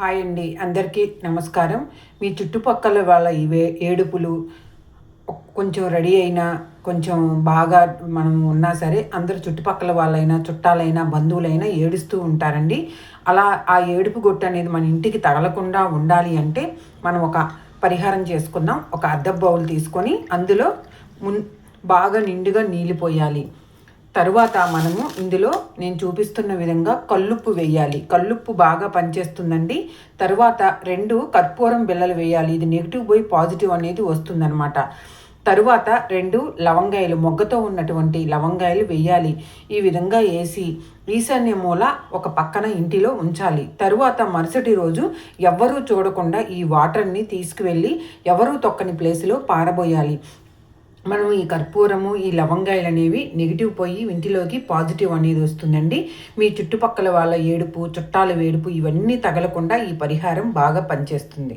Hi అండి. అందరికీ నమస్కారం. మీ చుట్టుపక్కల వాళ్ళ ఇవే ఏడుపులు కొంచెం రెడీ అయినా కొంచెం బాగా మనం ఉన్నా సరే అందరు చుట్టుపక్కల వాళ్ళైనా చుట్టాలైనా బంధువులైనా ఏడుస్తూ ఉంటారండి. అలా ఆ ఏడుపు గొట్టు అనేది మన ఇంటికి తగలకుండా ఉండాలి అంటే మనం ఒక పరిహారం చేసుకుందాం. ఒక అద్దం బౌల్ తీసుకొని అందులో మున్ బాగా నిండుగా నీళ్ళు పోయాలి. తరువాత మనము ఇందులో నేను చూపిస్తున్న విధంగా కల్లుప్పు వేయాలి. కల్లుప్పు బాగా పనిచేస్తుందండి. తరువాత రెండు కర్పూరం బిళ్ళలు వేయాలి. ఇది నెగిటివ్ పోయి పాజిటివ్ అనేది వస్తుందన్నమాట. తరువాత రెండు లవంగాయలు మొగ్గతో ఉన్నటువంటి లవంగాయలు వేయాలి. ఈ విధంగా వేసి ఈశాన్య మూల ఒక పక్కన ఇంటిలో ఉంచాలి. తరువాత మరుసటి రోజు ఎవ్వరూ చూడకుండా ఈ వాటర్ని తీసుకువెళ్ళి ఎవరూ తొక్కని ప్లేస్లో పారబోయాలి. మనం ఈ కర్పూరము ఈ లవంగాయలు అనేవి నెగిటివ్ పోయి ఇంటిలోకి పాజిటివ్ అనేది వస్తుందండి. మీ చుట్టుపక్కల వాళ్ళ ఏడుపు చుట్టాల వేడుపు ఇవన్నీ తగలకుండా ఈ పరిహారం బాగా పనిచేస్తుంది.